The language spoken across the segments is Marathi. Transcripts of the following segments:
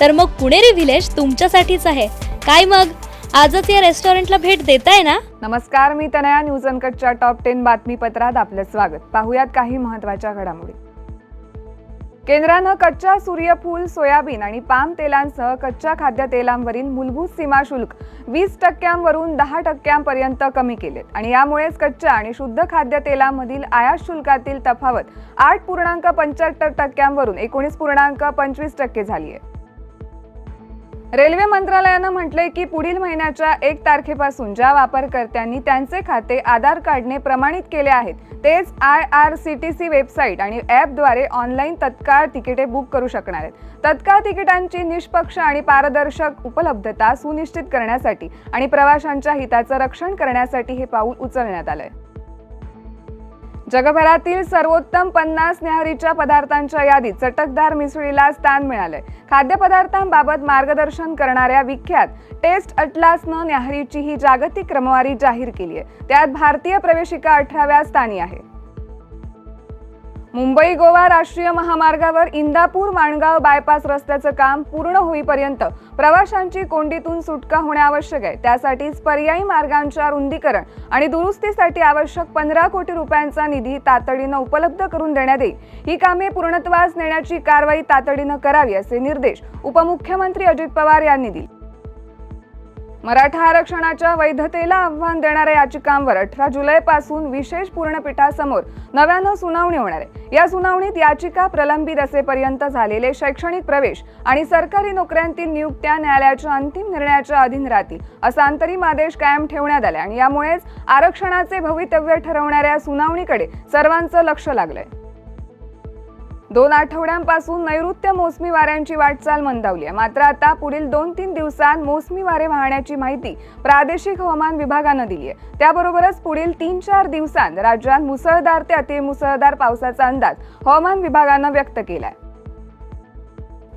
तर मग पुणेरी व्हिलेज तुमच्यासाठीच आहे. काय मग? आजच या रेस्टॉरंटला भेट देताय ना? नमस्कार मी तनया न्यूज अनकटच्या टॉप टेन बातमीपत्रात आपलं स्वागत. पाहुयात काही महत्त्वाच्या घडामोडी. केंद्रानं कच्च्या सूर्यफूल सोयाबीन आणि पाम तेलांसह कच्च्या खाद्यतेलांवरील मूलभूत सीमा शुल्क वीस टक्क्यांवरून दहा टक्क्यांपर्यंत कमी केलेत आणि यामुळेच कच्च्या आणि शुद्ध खाद्यतेलांमधील आयात शुल्कातील तफावत आठ पूर्णांक पंच्याहत्तर टक्क्यांवरून एकोणीस पूर्णांक पंचवीस टक्के झाली आहे. रेल्वे मंत्रालयानं म्हटलंय की पुढील महिन्याच्या एक तारखेपासून ज्या वापरकर्त्यांनी त्यांचे खाते आधार कार्डने प्रमाणित केले आहेत तेच I R C T C website आणि ॲपद्वारे ऑनलाईन तत्काळ तिकिटे बुक करू शकणार आहेत. तत्काळ तिकिटांची निष्पक्ष आणि पारदर्शक उपलब्धता सुनिश्चित करण्यासाठी आणि प्रवाशांच्या हिताचं रक्षण करण्यासाठी हे पाऊल उचलण्यात आलंय. जगभरातील सर्वोत्तम पन्नास न्याहरीच्या पदार्थांच्या यादीत चटकदार मिसळीला स्थान मिळालंय. खाद्यपदार्थांबाबत मार्गदर्शन करणाऱ्या विख्यात टेस्ट अटलासनं न्याहारीची ही जागतिक क्रमवारी जाहीर केली आहे त्यात भारतीय प्रवेशिका अठराव्या स्थानी आहे. मुंबई गोवा राष्ट्रीय महामार्गावर इंदापूर माणगाव बायपास रस्त्याचं काम पूर्ण होईपर्यंत प्रवाशांची कोंडीतून सुटका होणे आवश्यक आहे. त्यासाठीच पर्यायी मार्गांच्या रुंदीकरण आणि दुरुस्तीसाठी आवश्यक पंधरा कोटी रुपयांचा निधी तातडीनं उपलब्ध करून देण्यात येईल. ही कामे पूर्णत्वास नेण्याची कारवाई तातडीनं करावी असे निर्देश उपमुख्यमंत्री अजित पवार यांनी दिले. मराठा आरक्षणाच्या वैधतेला आव्हान देणाऱ्या याचिकांवर अठरा जुलैपासून विशेष पूर्णपीठासमोर नव्यानं सुनावणी होणार आहे. या सुनावणीत याचिका प्रलंबित असेपर्यंत झालेले शैक्षणिक प्रवेश आणि सरकारी नोकऱ्यांतील नियुक्त्या न्यायालयाच्या अंतिम निर्णयाच्या अधीन राहतील असा अंतरिम आदेश कायम ठेवण्यात आला आणि यामुळेच आरक्षणाचे भवितव्य ठरवणाऱ्या सुनावणीकडे सर्वांचं लक्ष लागलंय. दोन आठवड्यांपासून नैऋत्य मोसमी वाऱ्यांची वाटचाल मंदावली आहे. मात्र आता पुढील दोन तीन दिवसांत मोसमी वारे वाहण्याची माहिती प्रादेशिक हवामान विभागानं दिली आहे. त्याबरोबरच पुढील तीन चार दिवसांत राज्यात मुसळधार ते अतिमुसळधार पावसाचा अंदाज हवामान विभागानं व्यक्त केला आहे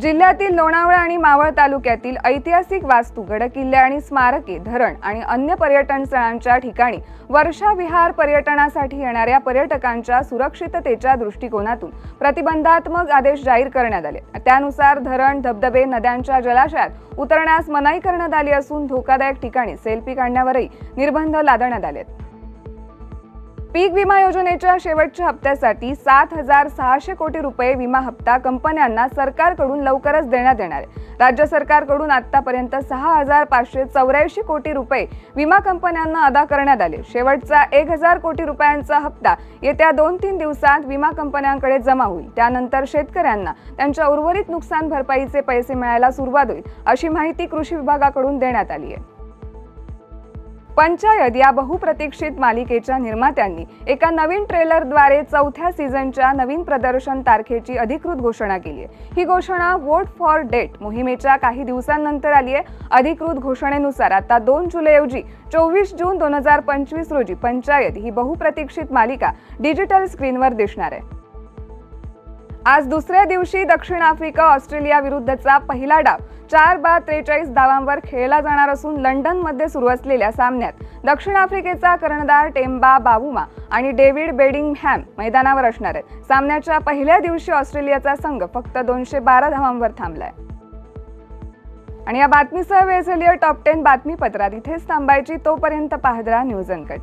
जिल्ह्यातील लोणावळा आणि मावळ तालुक्यातील ऐतिहासिक वास्तू गडकिल्ले आणि स्मारके धरण आणि अन्य पर्यटन स्थळांच्या ठिकाणी वर्षा विहार पर्यटनासाठी येणाऱ्या पर्यटकांच्या सुरक्षिततेच्या दृष्टिकोनातून प्रतिबंधात्मक आदेश जाहीर करण्यात आले. त्यानुसार धरण धबधबे नद्यांच्या जलाशयात उतरण्यास मनाई करण्यात आली असून धोकादायक ठिकाणी सेल्फी काढण्यावरही निर्बंध लादण्यात आलेत. पीक विमा योजनेच्या शेवटच्या हप्त्यासाठी सात हजार सहाशे कोटी रुपये विमा हप्ता कंपन्यांना सरकारकडून लवकरच देण्यात येणार आहे. राज्य सरकारकडून आतापर्यंत सहा हजार पाचशे चौऱ्याऐंशी कोटी रुपये विमा कंपन्यांना अदा करण्यात आले. शेवटचा एक हजार कोटी रुपयांचा हप्ता येत्या दोन तीन दिवसात विमा कंपन्यांकडे जमा होईल. त्यानंतर शेतकऱ्यांना त्यांच्या उर्वरित नुकसान भरपाईचे पैसे मिळायला सुरुवात होईल अशी माहिती कृषी विभागाकडून देण्यात आली आहे. पंचायत या बहुप्रतीक्षित मालिकेच्या निर्मात्यांनी एका नवीन ट्रेलरद्वारे चौथ्या सीझनच्या नवीन प्रदर्शन तारखेची अधिकृत घोषणा केली आहे. ही घोषणा वोट फॉर डेट मोहिमेच्या काही दिवसांनंतर आली आहे. अधिकृत घोषणेनुसार आता दोन जुलैऐवजी चोवीस जून दोन हजार पंचवीस रोजी पंचायत ही बहुप्रतीक्षित मालिका डिजिटल स्क्रीनवर दिसणार आहे. आज दुसऱ्या दिवशी दक्षिण आफ्रिका ऑस्ट्रेलिया विरुद्धचा पहिला डाव चार बाद त्रेचाळीस धावांवर खेळला जाणार असून लंडनमध्ये सुरू असलेल्या सामन्यात दक्षिण आफ्रिकेचा कर्णधार टेम्बा बाबुमा आणि डेव्हिड बेडिंगहॅम मैदानावर असणार आहेत. सामन्याच्या पहिल्या दिवशी ऑस्ट्रेलियाचा संघ फक्त दोनशे बारा धावांवर थांबलाय. आणि या बातमीसह वेळ झाली टॉप टेन बातमीपत्रात इथेच थांबायची तोपर्यंत पाहदरा न्यूज अनकट.